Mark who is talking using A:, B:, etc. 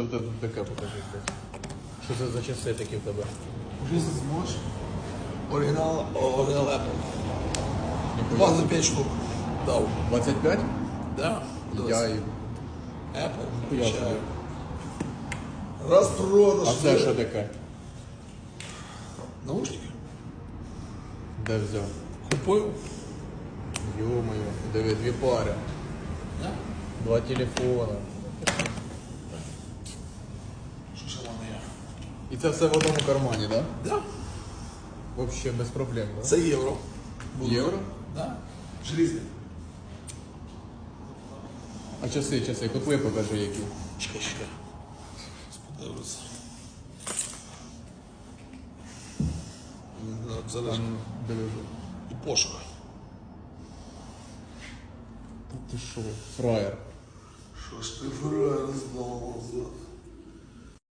A: Що це тут таке покажи, блядь? Що це за часи такі в тебе?
B: Жизнь зможеш? Оригінал, оригінал Apple.
A: Ніхуя.
B: 25 штук. Дав.
A: 25?
B: Да.
A: Я і...
B: Apple.
A: Ніхуя собі.
B: Включаю. Розпродаж.
A: А це що таке?
B: Наушники.
A: Де взяв?
B: Купив.
A: Ё-моё, диви, дві пари,
B: Да?
A: два телефона. І це все в одному кармані, да?
B: Да.
A: Вообще без проблем, да?
B: Це євро.
A: Євро?
B: Да. Желізний.
A: А часи, часи, купи покажи які.
B: Чекай, чекай. Сподивлюся. Зараз
A: Там диви.
B: і пошук.
A: Та ти що? Фраєр.
B: Що ж ти фраєр знову?